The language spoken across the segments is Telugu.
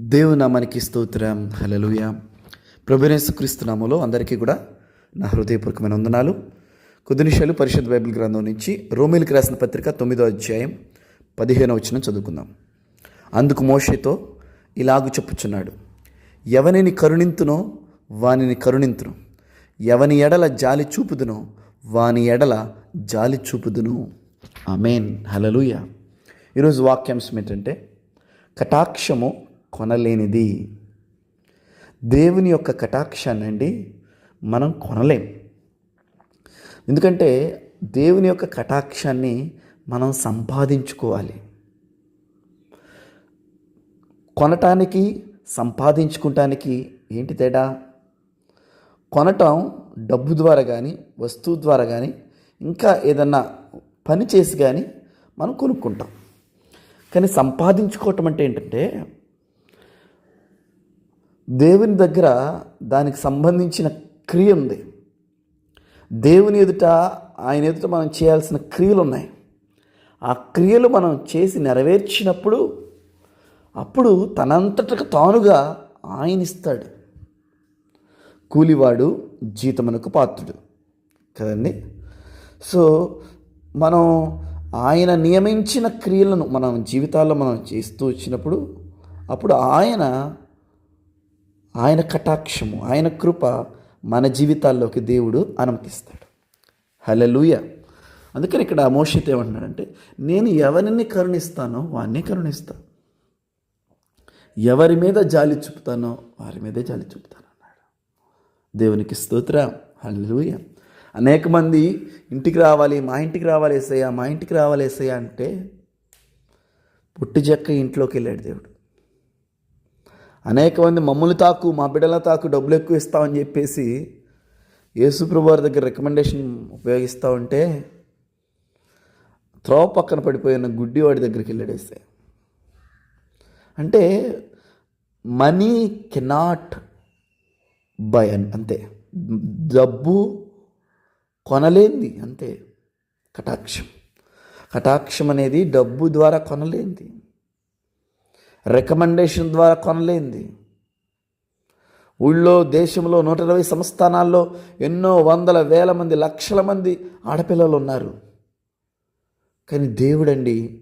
దేవునామానికి స్తోత్రం. హలలుయ ప్రభునేసు క్రీస్తునామలో అందరికీ కూడా నా హృదయపూర్వకమైన వందనాలు. కొద్ది నిమిషాలు పరిషత్ బైబిల్ గ్రంథం నుంచి రోమిల్కి రాసిన పత్రిక తొమ్మిదో అధ్యాయం పదిహేనో వచ్చిన చదువుకుందాం. అందుకు మోషేతో ఇలాగు చెప్పుచున్నాడు. ఎవనిని కరుణింతునో వానిని కరుణింతును. ఎవని ఎడల జాలి చూపుదునో వాని ఎడల జాలి చూపుదును. ఆమెన్. హలలుయ ఈరోజు వాక్యాంశం ఏంటంటే కటాక్షము కొనలేనిది. దేవుని యొక్క కటాక్షాన్ని అండి మనం కొనలేం. ఎందుకంటే దేవుని యొక్క కటాక్షాన్ని మనం సంపాదించుకోవాలి. కొనటానికి సంపాదించుకుంటానికి ఏంటి తేడా? కొనటం డబ్బు ద్వారా కానీ వస్తువు ద్వారా కానీ ఇంకా ఏదన్నా పని చేసి కానీ మనం కొనుక్కుంటాం. కానీ సంపాదించుకోవటం అంటే ఏంటంటే దేవుని దగ్గర దానికి సంబంధించిన క్రియ ఉంది. దేవుని ఎదుట ఆయన ఎదుట మనం చేయాల్సిన క్రియలు ఉన్నాయి. ఆ క్రియలు మనం చేసి నెరవేర్చినప్పుడు అప్పుడు తనంతటకు తానుగా ఆయన ఇస్తాడు. కూలివాడు జీతమునకు పాత్రుడు. కదండి? సో మనం ఆయన నియమించిన క్రియలను మనం జీవితాల్లో మనం చేస్తూ వచ్చినప్పుడు అప్పుడు ఆయన ఆయన కటాక్షము ఆయన కృప మన జీవితాల్లోకి దేవుడు అనుమతిస్తాడు. హలలుయ అందుకని ఇక్కడ మోషిత్ ఏమంటున్నాడంటే నేను ఎవరిని కరుణిస్తానో వాడిని కరుణిస్తాను ఎవరి మీద జాలి చూపుతానో వారి మీదే జాలి చూపుతాను అన్నాడు. దేవునికి స్తోత్ర. హల్లెలూయ. అనేక మంది ఇంటికి రావాలి మా ఇంటికి రావాలి ఏసయ్య మా ఇంటికి రావాలి ఏసయ్య అంటే పుట్టి చెక్క ఇంట్లోకి వెళ్ళాడు దేవుడు. అనేక మంది మమ్మల్ని తాకు మా బిడ్డల తాకు డబ్బులు ఎక్కువ ఇస్తామని చెప్పేసి యేసుప్రభు వారి దగ్గర రికమెండేషన్ ఉపయోగిస్తూ ఉంటే త్రోవ పక్కన పడిపోయిన గుడ్డివాడి దగ్గరికి వెళ్ళాడు అంటే మనీ కెనాట్ బై అని అంతే. డబ్బు కొనలేంది అంతే. కటాక్షం. కటాక్షం అనేది డబ్బు ద్వారా కొనలేంది. రికమెండేషన్ ద్వారా కొనలేంది. ఊళ్ళో దేశంలో నూట ఇరవై సంస్థానాల్లో ఎన్నో వందల వేల మంది లక్షల మంది ఆడపిల్లలు ఉన్నారు. కానీ దేవుడండి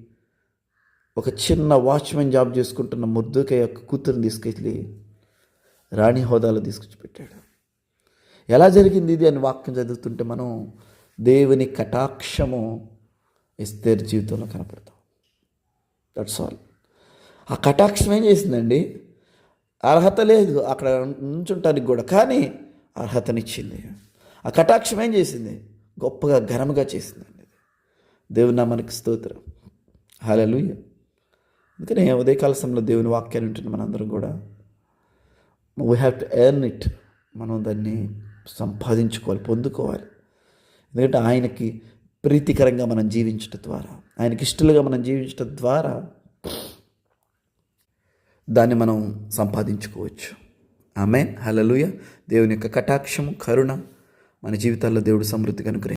ఒక చిన్న వాచ్మెన్ జాబ్ చేసుకుంటున్న ముద్దుక యొక్క కూతురుని తీసుకెళ్ళి రాణి హోదాలో తీసుకొచ్చి పెట్టాడు ఎలా జరిగింది ఇది అని వాక్యం చదువుతుంటే మనం దేవుని కటాక్షము ఇస్తే జీవితంలో కనపడతాం. దట్స్ ఆల్ ఆ కటాక్షం ఏం చేసిందండి? అర్హత లేదు. అక్కడ నుంచుంటానికి కూడా. కానీ అర్హతనిచ్చింది. ఆ కటాక్షం ఏం చేసింది? గొప్పగా ఘనముగా చేసిందండి దేవుని మనకి స్తోత్రం. హాలూయ అందుకనే ఉదయకాల సమయంలో దేవుని వాక్యాన్ని ఉంటుంది మనందరం కూడా we have to earn it మనం దాన్ని సంపాదించుకోవాలి పొందుకోవాలి. ఎందుకంటే ఆయనకి ప్రీతికరంగా మనం జీవించడం ద్వారా ఆయనకి ఇష్టలుగా మనం జీవించడం ద్వారా దాన్ని మనం సంపాదించుకోవచ్చు. ఆమె హలలుయ దేవుని యొక్క కటాక్షము కరుణ మన జీవితాల్లో దేవుడు సమృద్ధిగా అనుగ్రహించారు